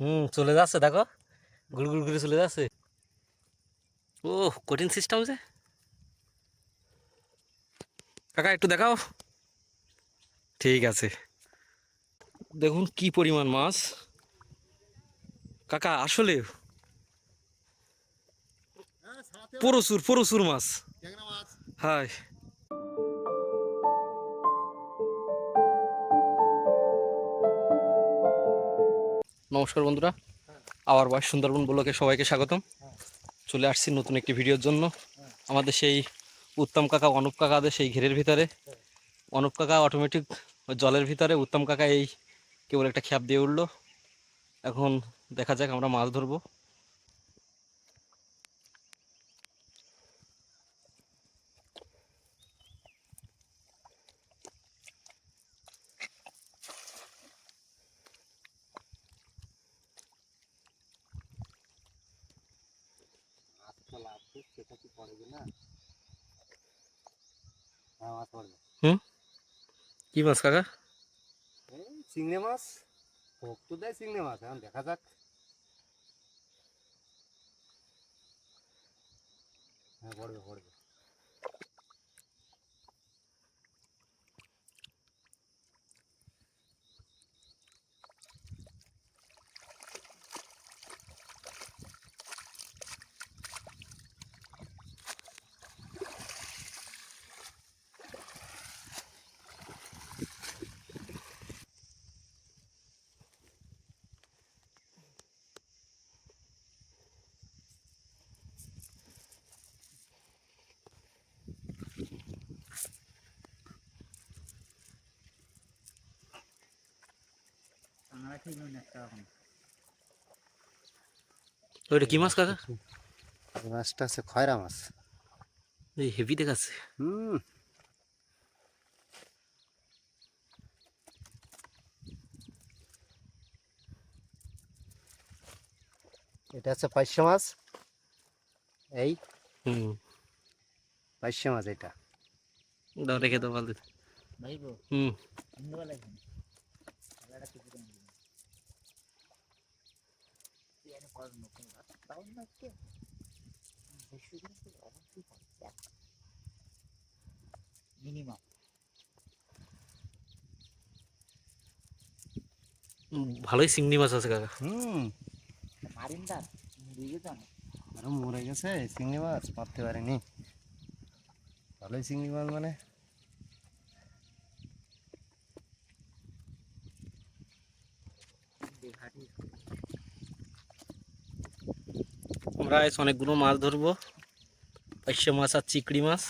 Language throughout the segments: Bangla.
হুম, চলে যাচ্ছে, দেখো। গুড় গুড় করে চলে যাচ্ছে। ও কঠিন সিস্টেম যে। কাকা, একটু দেখাও। ঠিক আছে। দেখুন কি পরিমাণ মাছ। কাকা, আসলে প্রচুর প্রচুর মাছ। হাই নমস্কার বন্ধুরা। আবার বয়স সুন্দরবন ব্লকে সবাইকে স্বাগতম। চলে আসছি নতুন একটি ভিডিওর জন্য। আমাদের সেই উত্তম কাকা, অনুপ কাকাদের সেই ঘেরের ভিতরে। অনুপ কাকা অটোমেটিক জলের ভিতরে, উত্তম কাকা এই কেবল একটা খ্যাপ দিয়ে উঠল। এখন দেখা যাক আমরা মাছ ধরবো। হুম? কি মাছ কাকা? চিংড়ি মাছ। ভোগ তো দেয় চিংড়ি মাছ এখন দেখা যাক। হ্যাঁ পড়বে পড়বে ওইটা কি মাছ কাকা? মাছটা আছে খয়রা মাছ। এই হেভি দেখাচ্ছে। হুম। এটা হচ্ছে পাঁচশো মাছ। এই হুম। পাঁচশো মাছ এটা। দাও রেখে দাও ভাইবো। হুম। তুই এনে পড়ার নতুন গাছ তাও না আজকে বেশি দিন তো অবশ্যই পাচ্ছে মিনিমাম ভালোই চিংড়ি মাছ আছে কাকা। হুম। মারিন্দার দিকে তো না আরও মরে গেছে চিংড়ি মাছ মারতে পারেনি। ভালোই চিংড়ি মাছ মানে। আমরা আজ অনেকগুলো মাছ ধরবো। পাইশে মাছ আর চিকড়ি মাছ।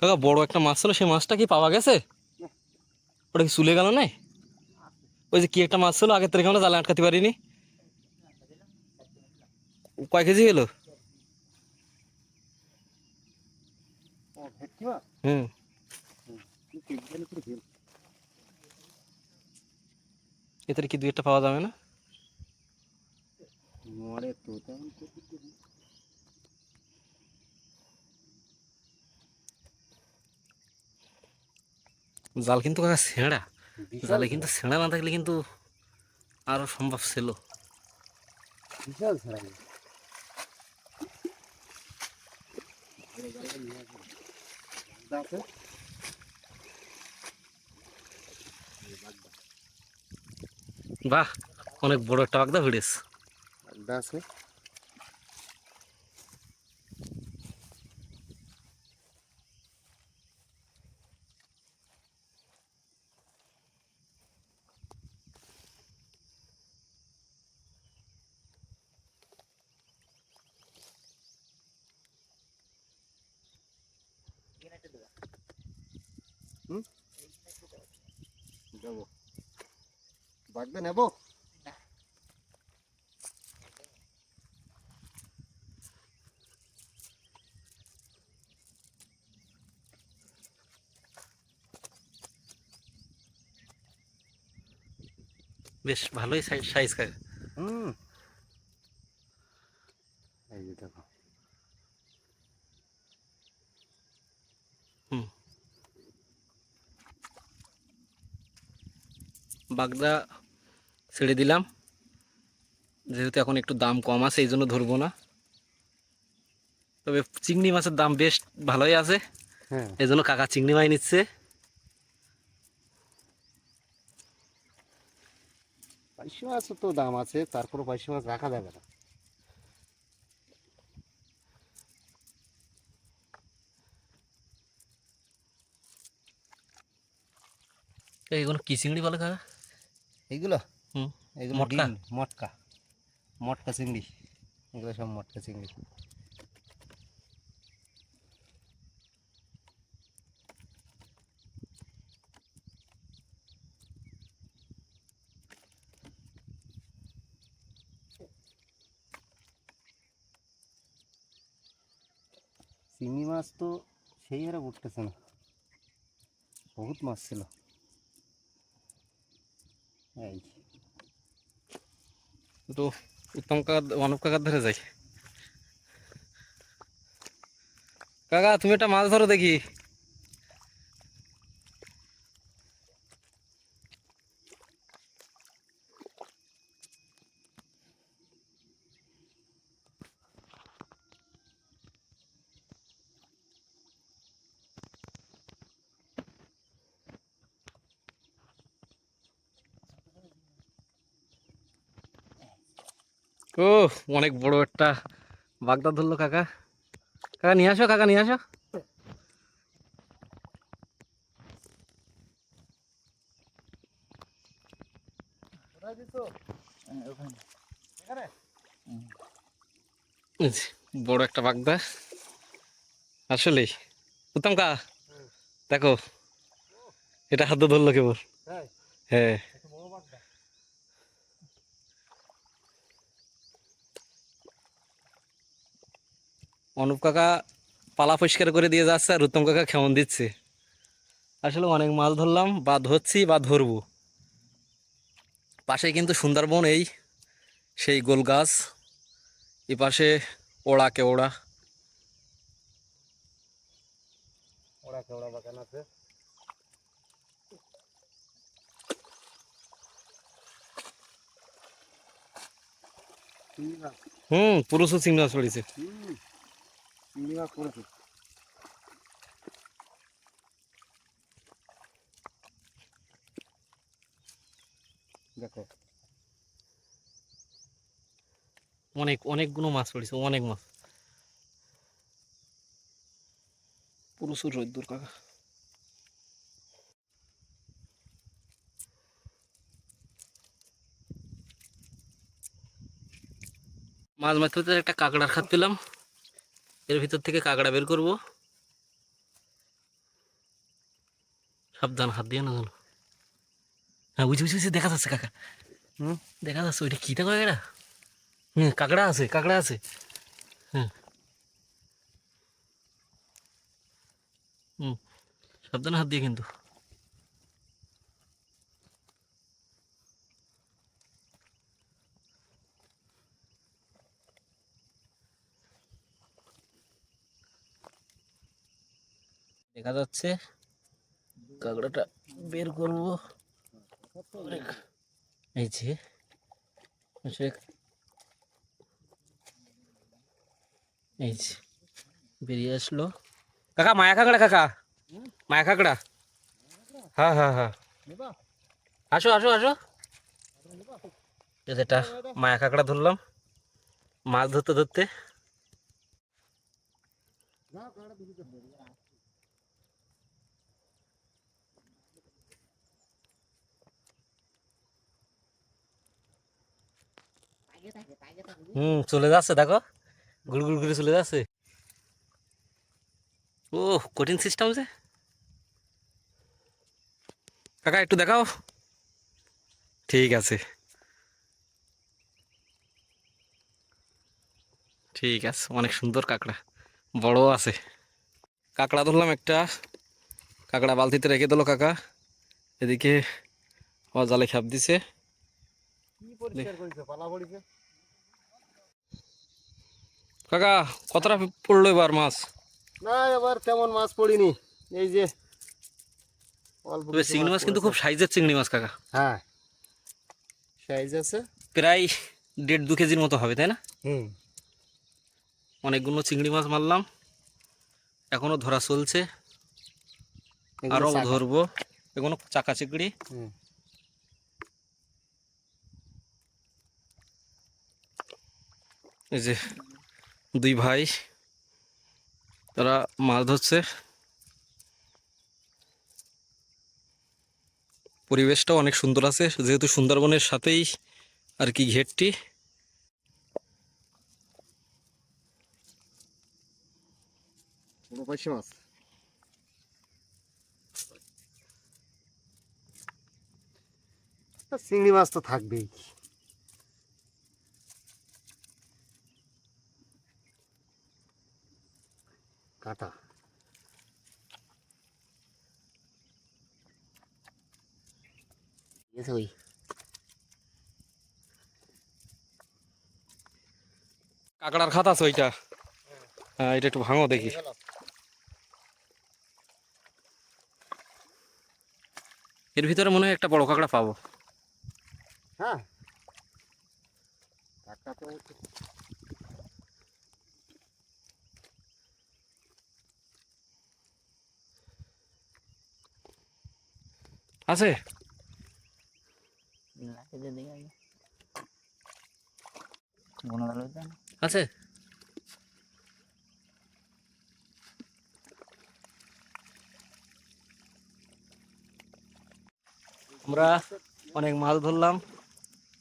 কাকা বড় একটা মাছ ছিল সেই মাছটা কি পাওয়া গেছে? ওটা কি চলে গেল না ওই যে কি একটা মাছ ছিল আগের তারিখে আমরা জালে আটকাতে পারিনি। কয় কেজি হলো? হুম। এতে কি দুই একটা পাওয়া যাবে না? জাল কিন্তু ছেঁড়া। জালে কিন্তু ছেঁড়া না থাকলে কিন্তু আরও সম্ভব ছিল। বিশাল ছাড়া বাহ অনেক বড় একটা বাগদা ভিড়েছে। আড্ডা আছে? যাব বাগদা নেব বেশ ভালোই সাইজ কাকা হুম এই যে দেখো বাগদা ছেড়ে দিলাম। যেহেতু এখন একটু দাম কম আছে এই জন্য ধরবো না। তবে চিংড়ি মাছের দাম বেশ ভালোই আছে। হ্যাঁ। এই জন্য কাকা চিংড়ি মাছ নিচ্ছে। পাইশি মাছও তো দাম আছে তারপরে পাইশি মাছ রাখা যাবে না। এইগুলো কি চিংড়ি বলে কাকা? এইগুলো? হুম এগুলো? ডিম মটকা। মটকা চিংড়ি। এগুলো সব মটকা চিংড়ি। চিংড়ি মাছ তো সেই হারে উঠতেছে না। বহুত মাছ ছিল। এই তো উত্তম কাকা মানব কাকার ধরে যাই। কাকা তুমি একটা মাছ ধরো দেখি। অনেক বড় একটা বাগদা ধরলো কাকা। কাকা নিয়ে আসো কাকা নিয়ে আসো। বড় একটা বাগদা আসলেই। উত্তম কা দেখো এটা হাতে ধরলো কেবল। হ্যাঁ এত বড় বাগদা অনুপ কাকা পালা পরিষ্কার করে দিয়ে যাচ্ছে আর উত্তম কাকা কেমন দিচ্ছে। আসলে অনেক মাছ ধরলাম বা ধরছি বা ধরবো। পাশে কিন্তু সুন্দরবন এই সেই গোল গাছ। এ পাশে ওড়া কেওড়া ওরা কেওড়া বাগান আছে। হুম পুরুষও চিংড়ি মাছ পড়েছে মাছ পড়েছে দেখো। অনেক অনেকগুলো মাছ পড়েছে অনেক মাছ। প্রচুর রোদ্দুর কাকা। মাছ মারতে একটা কাঁকড়ার খাত পেলাম। এর ভিতর থেকে কাঁকড়া বের করব। সাবধান হাত দিয়ে না যেন হ্যাঁ বুঝি বুঝি বুঝি, দেখা যাচ্ছে কাকা হুম? দেখা যাচ্ছে ওইটা কী দেখো কাঁকড়া? হুম কাঁকড়া আছে কাঁকড়া আছে। হ্যাঁ। হুম সাবধান হাত দিয়ে কিন্তু। দেখা যাচ্ছে। কাঁকড়াটা বের করব। এই যে এই যে, বেরিয়ে আসলো। কাকা, মায়া কাঁকড়া, কাকা। মায়া কাঁকড়া। হ্যাঁ হ্যাঁ হ্যাঁ। আসো আসো আসো। এটা, মায়া কাঁকড়া ধরলাম। মাছ ধরতে ধরতে যাও কাঁকড়া দুটো তো হুম, চলে যাচ্ছে, দেখো। গুড় গুড় করে চলে যাচ্ছে। ও, কঠিন সিস্টেম যে। কাকা, একটু দেখাও। ঠিক আছে। ঠিক আছে, অনেক সুন্দর কাঁকড়া। বড় আছে। কাঁকড়া ধরলাম একটা। কাঁকড়া বালতিতে রেখে দিল কাকা। এদিকে জালে খাপ দিছে কি পরিষ্কার করেছে পালা পড়িছে কাকা কতটা পড়ল এবার মাছ? না এবার তেমন মাছ পড়িনি। এই যে তবে চিংড়ি মাছ কিন্তু খুব সাইজের চিংড়ি মাছ কাকা। হ্যাঁ সাইজ আছে। প্রায় দেড় দু কেজির মতো হবে তাই না? হুম। অনেকগুলো চিংড়ি মাছ মারলাম। এখনও ধরা চলছে। আরও। ধরবো। এগুলো চাকা চিংড়ি। এই যে দুই ভাই, তারা মাছ ধরছে। পরিবেশটা অনেক সুন্দর আছে, যেহেতু সুন্দরবনের সাথেই আর কি ঘেরটি। মাছ। চিংড়ি মাছ তো থাকবেই। কাটা ওই কাঁকড়ার খাত আছে ওইটা। হ্যাঁ এটা একটু ভাঙো দেখি। এর ভিতরে মনে হয় একটা বড় কাঁকড়া পাবো। হ্যাঁ। তো আছে? আছে? আমরা অনেক মাছ ধরলাম।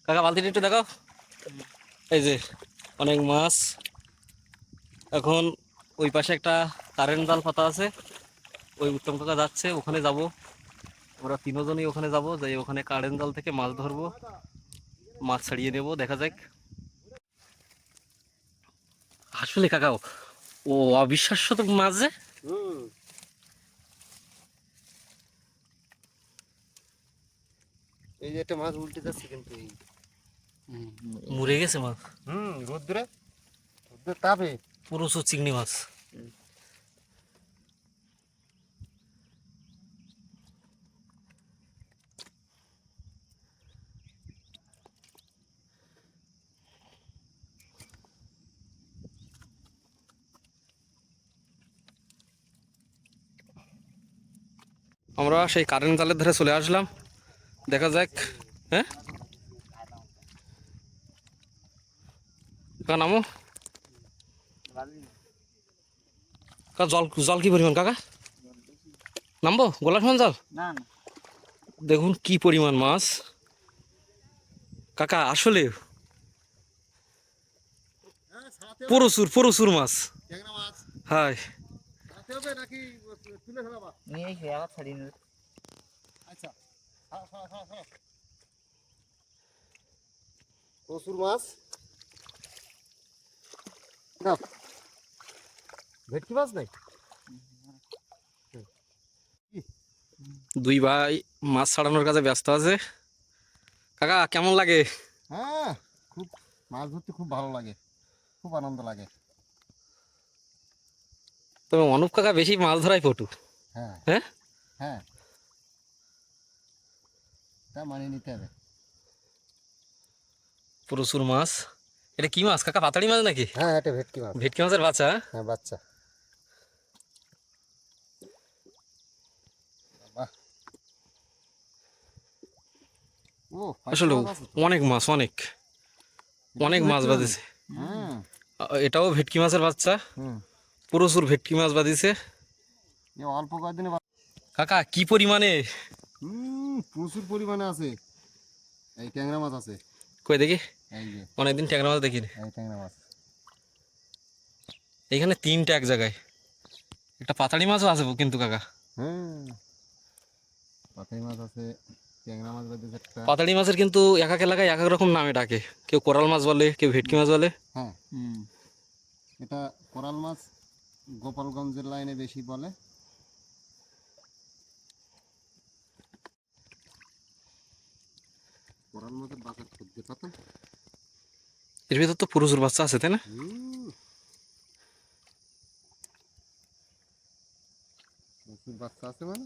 কাকা বালতিটা একটু দেখো এই যে অনেক মাছ। এখন ওই পাশে একটা কারেন্ট জাল পাতা আছে। ওই উত্তম কাকা যাচ্ছে ওখানে যাব। আমরা তিনজনই ওখানে যাব যাই ওখানে কারেন্ট জাল থেকে মাছ ধরবো। মাছ ছাড়িয়ে নেব দেখা যাক। আসলে কাকা ও অবিশ্বাস্য তো মাছ যে। এই যে একটা মাছ উল্টে যাচ্ছে কিন্তু এই। মরে গেছে মাছ। হুম রোদ্রে রোদ্রে তাপে। প্রচুর চিংড়ি মাছ। আমরা সেই কারেন্ট জালের ধারে চলে আসলাম। দেখা যাক হ্যাঁ? কাকা নামো। কাকা জল জল কি পরিমাণ কাকা? নামবো? গোলা সমান জল? না না। দেখুন কি পরিমাণ মাছ। কাকা আসলে প্রচুর প্রচুর মাছ। হাই নাকি তুলে ফেলাবা নিয়ে এসে আবার ছাড়িয়ে নেবে। আচ্ছা প্রচুর মাছ। না ভেটকি মাছ নাই? দুই ভাই মাছ ছাড়ানোর কাজে ব্যস্ত আছে। কাকা কেমন লাগে? হ্যাঁ খুব মাছ ধরতে খুব ভালো লাগে। খুব আনন্দ লাগে। তবে অনুপ কাকা বেশি মাছ ধরাই পটু। হ্যাঁ। হ্যাঁ? হ্যাঁ। তা মানিয়ে নিতে হবে। প্রচুর মাছ। এটা কি মাছ? কাকা পাতাড়ি মাছ নাকি? হ্যাঁ এটা ভেটকি মাছ। ভেটকি মাছের বাচ্চা? হ্যাঁ বাচ্চা। আসলে। অনেক মাছ অনেক। অনেক মাছ বাঁধিছে। আ- এটাও ভেটকি মাছের বাচ্চা। হুম। প্রচুর ভেটকি মাছ বাঁধিছে। অল্প কয়েকদিনে কাকা কি পরিমাণে? হুম প্রচুর পরিমাণে আছে। এই ট্যাংরা মাছ আছে। কই দেখি? অনেকদিন ট্যাংরা মাছ দেখিনি। এই ট্যাংরা মাছ। এইখানে তিনটা এক জায়গায়। একটা পাতাড়ি মাছও আছে কিন্তু কাকা। হ্যাঁ। পাতাই মাছ আছে ট্যাংরা মাছ একটা। পাতাড়ি মাছের কিন্তু এক এক এলাকায় এক এক রকম নামে ডাকে। কেউ কোরাল মাছ বলে কেউ ভেটকি মাছ বলে। হ্যাঁ। এটা কোরাল মাছ গোপালগঞ্জের লাইনে বেশি বলে। এর ভিতর তো পুরুষের বাচ্চা আছে তাই না? প্রচুর বাচ্চা আছে মানে?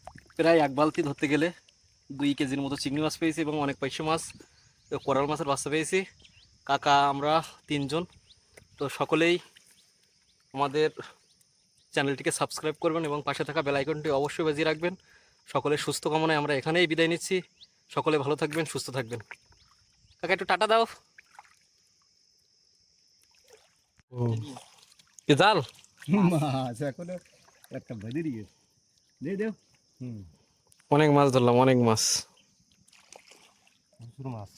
প্রায় এক বালতি ধরতে গেলে দুই কেজির মতো চিংড়ি মাছ পেয়েছি এবং অনেক পয়সা মাছ কোরাল মাছের বাচ্চা পেয়েছি। কাকা আমরা তিনজন তো সকলেই আমাদের চ্যানেলটিকে সাবস্ক্রাইব করবেন এবং পাশে থাকা বেল আইকনটি অবশ্যই বাজিয়ে রাখবেন। সকলের সুস্থ কামনায় আমরা এখানেই বিদায় নিচ্ছি। সকলে ভালো থাকবেন সুস্থ থাকবেন। কাকা একটু টাটা দাও। জাল? একটা দিয়েছে। দিয়ে দেও অনেক মাছ ধরলাম অনেক মাছ। মাছ।